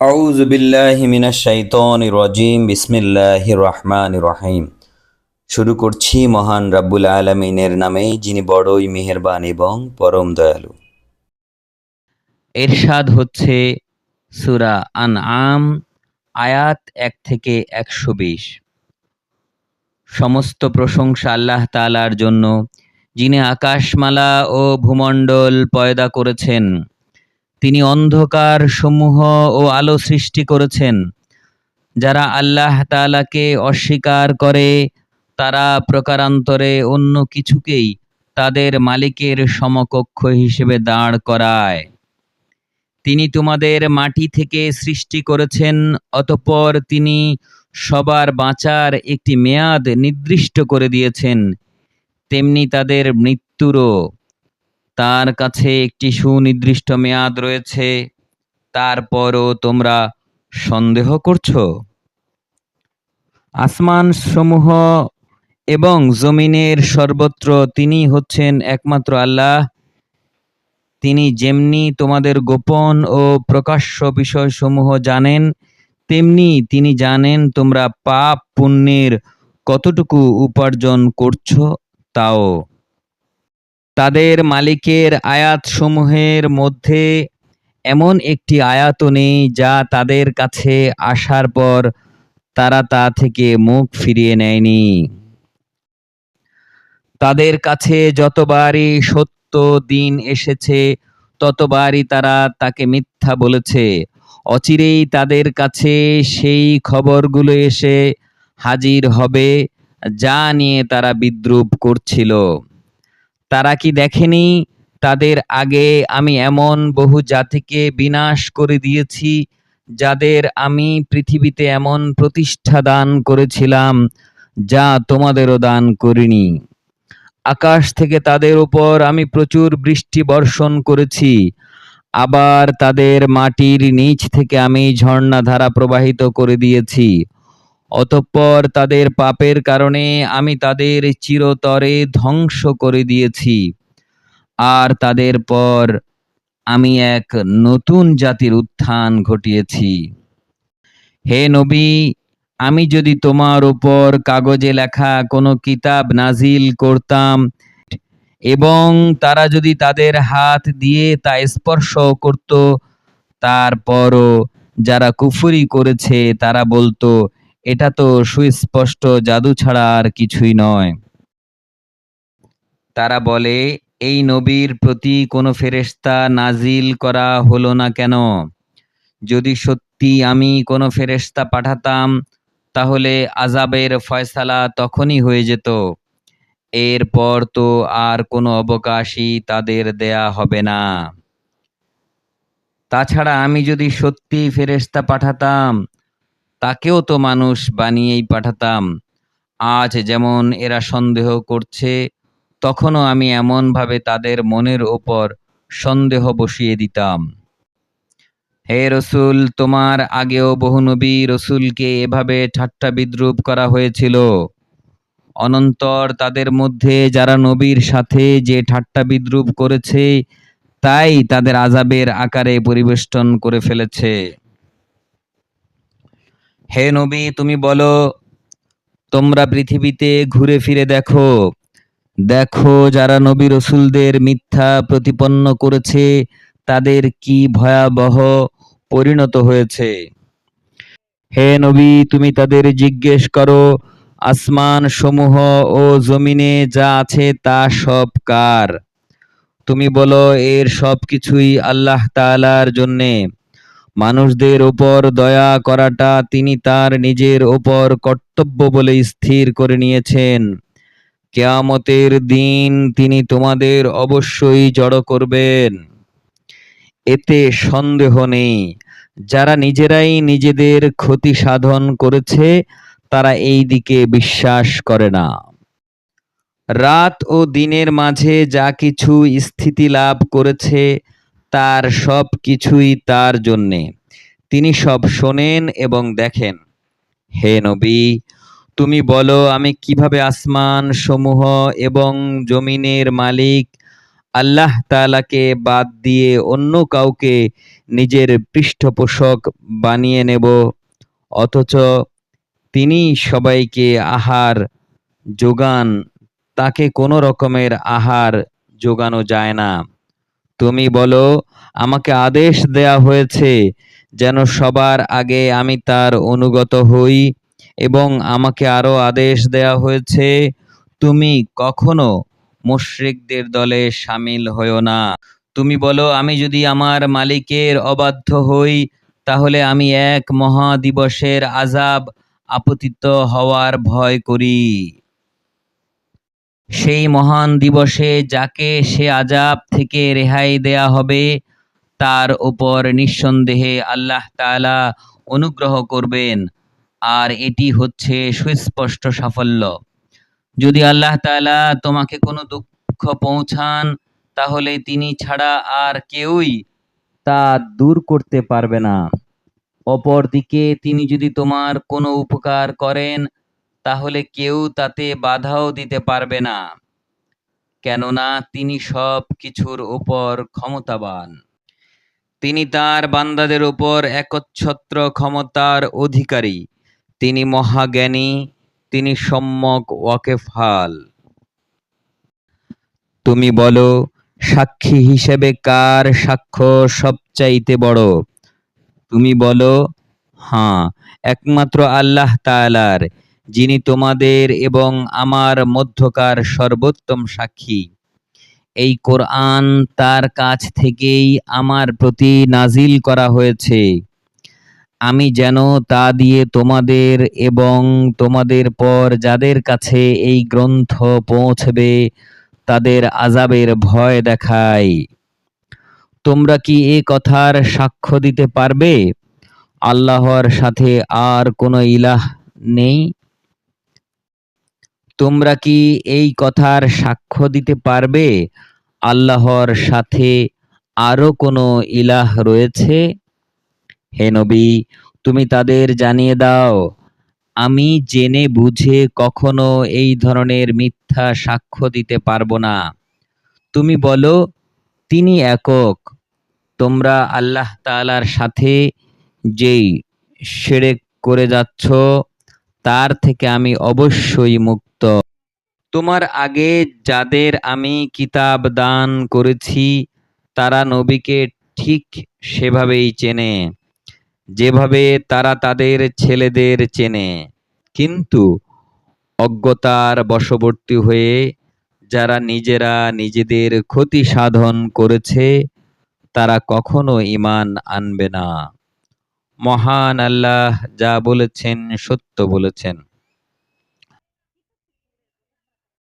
আউযু বিল্লাহি মিনাশ শাইতানির রাজিম, বিসমিল্লাহির রহমানির রহিম। শুরু করছি মহান রাব্বুল আলামিনের নামে, যিনি বড়ই মেহেরবান এবং পরম দয়ালু। এরশাদ হচ্ছে সুরা আনআম, আয়াত এক থেকে একশো বিশ। সমস্ত প্রশংসা আল্লাহ তাআলার জন্য, যিনি আকাশমালা ও ভূমণ্ডল পয়দা করেছেন। তিনি অন্ধকার সমূহ ও আলো সৃষ্টি করেছেন। যারা আল্লাহ তালাকে অস্বীকার করে, তারা প্রকারান্তরে অন্য কিছুকেই তাদের মালিকের সমকক্ষ হিসেবে দাঁড় করায়। তিনি তোমাদের মাটি থেকে সৃষ্টি করেছেন, অতঃপর তিনি সবার বাঁচার একটি মেয়াদ নির্দিষ্ট করে দিয়েছেন, তেমনি তাদের মৃত্যুরও। তার কাছে একটি সুনির্দিষ্ট মেয়াদ রয়েছে। তারপরও তোমরা সন্দেহ করছ? আসমান সমূহ এবং জমিনের সর্বত্র তিনি হচ্ছেন একমাত্র আল্লাহ। তিনি যেমনি তোমাদের গোপন ও প্রকাশ্য বিষয়সমূহ জানেন, তেমনি তিনি জানেন তোমরা পাপ পুণ্যের কতটুকু উপার্জন করছ তাও। তাদের মালিকের আয়াতসমূহের মধ্যে এমন একটি আয়াতও নেই যা তাদের কাছে আসার পর তারা তা থেকে মুখ ফিরিয়ে নেয়নি। তাদের কাছে যতবারই সত্য দিন এসেছে, ততবারই তারা তাকে মিথ্যা বলেছে। অচিরেই তাদের কাছে সেই খবরগুলো এসে হাজির হবে, যা নিয়ে তারা বিদ্রুপ করছিল। তারা কি দেখেনি? তাদের আগে আমি এমন বহু জাতিকে বিনাশ করে দিয়েছি, যাদের আমি পৃথিবীতে এমন প্রতিষ্ঠা দান করেছিলাম, যা তোমাদেরও দান করিনি। আকাশ থেকে তাদের উপর আমি প্রচুর বৃষ্টি বর্ষণ করেছি, আবার তাদের মাটির নিচ থেকে আমি ঝর্ণাধারা প্রবাহিত করে দিয়েছি। অতঃপর তাদের পাপের কারণে আমি তাদের চিরতরে ধ্বংস করে দিয়েছি। আর তাদের পর আমি এক নতুন জাতির উত্থান ঘটিয়েছি। হে নবী, আমি যদি তোমার উপর কাগজে লেখা কোনো কিতাব নাজিল করতাম এবং তারা যদি তাদের হাত দিয়ে তা স্পর্শ করত, তারপরও যারা কুফুরি করেছে তারা বলতো এটা তো সুস্পষ্ট জাদু ছাড়া আর কিছুই নয়। তারা বলে, এই নবীর প্রতি কোনো ফেরেশতা নাজিল করা হলো না কেন? যদি সত্যি আমি কোনো ফেরেশতা পাঠাতাম, তাহলে আজাবের ফয়সালা তখনই হয়ে যেত। এরপর তো আর কোনো অবকাশই তাদের দেয়া হবে না। তাছাড়া আমি যদি সত্যি ফেরেশতা পাঠাতাম তাকেও তো মানুষ বানিয়েই পাঠাতাম। আজ যেমন এরা সন্দেহ করছে, তখনও আমি এমনভাবে তাদের মনের ওপর সন্দেহ বসিয়ে দিতাম। হে রসুল, তোমার আগেও বহু নবী রসুলকে এভাবে ঠাট্টা বিদ্রুপ করা হয়েছিল। অনন্তর তাদের মধ্যে যারা নবীর সাথে যে ঠাট্টা বিদ্রুপ করেছে, তাই তাদের আজাবের আকারে পরিবেষ্টন করে ফেলেছে। হে নবী, তুমি বলো, তোমরা পৃথিবীতে ঘুরে ফিরে দেখো। দেখো যারা নবী রসুলদের মিথ্যা প্রতিপন্ন করেছে, তাদের কি ভয়াবহ পরিণত হয়েছে? হে নবী, তুমি তাদের জিজ্ঞেস করো, আসমান সমূহ ও জমিনে যা আছে তা সব কার? তুমি বলো, এর সব কিছুই আল্লাহ তাআলার জন্যে। মানুষদের ওপর দয়া করাটা তিনি তার নিজের ওপর কর্তব্য বলে স্থির করে নিয়েছেন। কেয়ামতের দিন তিনি তোমাদের অবশ্যই জড়ো করবেন। এতে সন্দেহ নেই, যারা নিজেরাই নিজেদের ক্ষতি সাধন করেছে, তারা এই দিকে বিশ্বাস করে না। রাত ও দিনের মাঝে যা কিছু স্থিতি লাভ করেছে তার সব কিছুই তার জন্যে। তিনি সব শোনেন এবং দেখেন। হে নবী, তুমি বলো, আমি কীভাবে আসমান সমূহ এবং জমিনের মালিক আল্লাহ তালাকে বাদ দিয়ে অন্য কাউকে নিজের পৃষ্ঠপোষক বানিয়ে নেব? অথচ তিনি সবাইকে আহার যোগান, তাকে কোনো রকমের আহার যোগানো যায় না। তুমি বলো, আমাকে আদেশ দেয়া হয়েছে যেন সবার আগে আমি তার অনুগত হই এবং আমাকে আরও আদেশ দেয়া হয়েছে, তুমি কখনো মুশরিকদের দলে সামিল হও না। তুমি বলো, আমি যদি আমার মালিকের অবাধ্য হই, তাহলে আমি এক মহাদিবসের আজাব আপতিত হওয়ার ভয় করি। সেই মহান দিবসে যাকে সে আজাব থেকে রেহাই দেয়া হবে, তার উপর নিঃসন্দেহে আল্লাহ তাআলা অনুগ্রহ করবেন। আর এটি হচ্ছে সুস্পষ্ট সাফল্য। যদি আল্লাহ তাআলা তোমাকে কোনো দুঃখ পৌঁছান, তাহলে তিনি ছাড়া আর কেউই তা দূর করতে পারবে না। অপরদিকে তিনি যদি তোমার কোনো উপকার করেন তাহলে কেউ তাতে বাধাও দিতে পারবে না। কেননা তিনি সব কিছুর উপর ক্ষমতাবান। তিনি তার বান্দাদের উপর একচ্ছত্র ক্ষমতার অধিকারী। তিনি মহাজ্ঞানী, তিনি সম্যক ওয়াকেফাল। তুমি বলো, সাক্ষী হিসেবে কার সাক্ষ্য সবচাইতে বড়? তুমি বলো হ্যাঁ একমাত্র আল্লাহ তাআলার। যিনি তোমাদের এবং আমার মধ্যকার সর্বোত্তম সাক্ষী। এই কোরআন তার কাছ থেকেই আমার প্রতি নাজিল করা হয়েছে। আমি যেন তা দিয়ে তোমাদের এবং তোমাদের পর যাদের কাছে এই গ্রন্থ পৌঁছবে, তাদের আজাবের ভয় দেখাই তোমরা কি এ কথার সাক্ষ্য দিতে পারবে? আল্লাহর সাথে আর কোনো ইলাহ নেই? তোমরা কি এই কথার সাক্ষ্য দিতে পারবে? আল্লাহর সাথে আরও কোনো ইলাহ রয়েছে? হে নবী, তুমি তাদের জানিয়ে দাও। আমি জেনে বুঝে কখনো এই ধরনের মিথ্যা সাক্ষ্য দিতে পারব না। তুমি বলো, তিনি একক। তোমরা আল্লাহ তাআলার সাথে যেই শিরক করে যাচ্ছ, তার থেকে আমি অবশ্যই মুক্ত। তোমার আগে যাদের আমি কিতাব দান করেছি, তারা নবীকে ঠিক সেভাবেই চেনে, যেভাবে তারা তাদের ছেলেদের চেনে। কিন্তু অজ্ঞতার বশবর্তী হয়ে যারা নিজেরা নিজেদের ক্ষতি সাধন করেছে, তারা কখনো ঈমান আনবে না। মহান আল্লাহ যা বলেছেন সত্য বলেছেন।